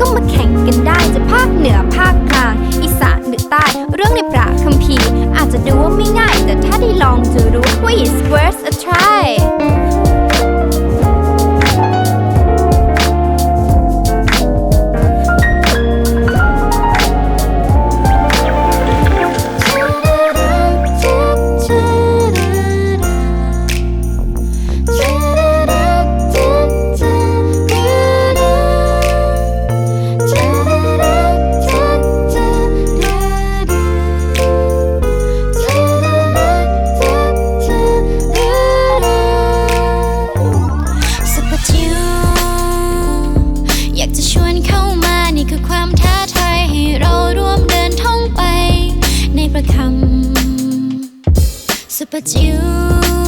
ก็มาแข่งกันได้จะภาคเหนือภาคกลาง อีสานหรือใต้ เรื่องในประคัมภีร์ it's you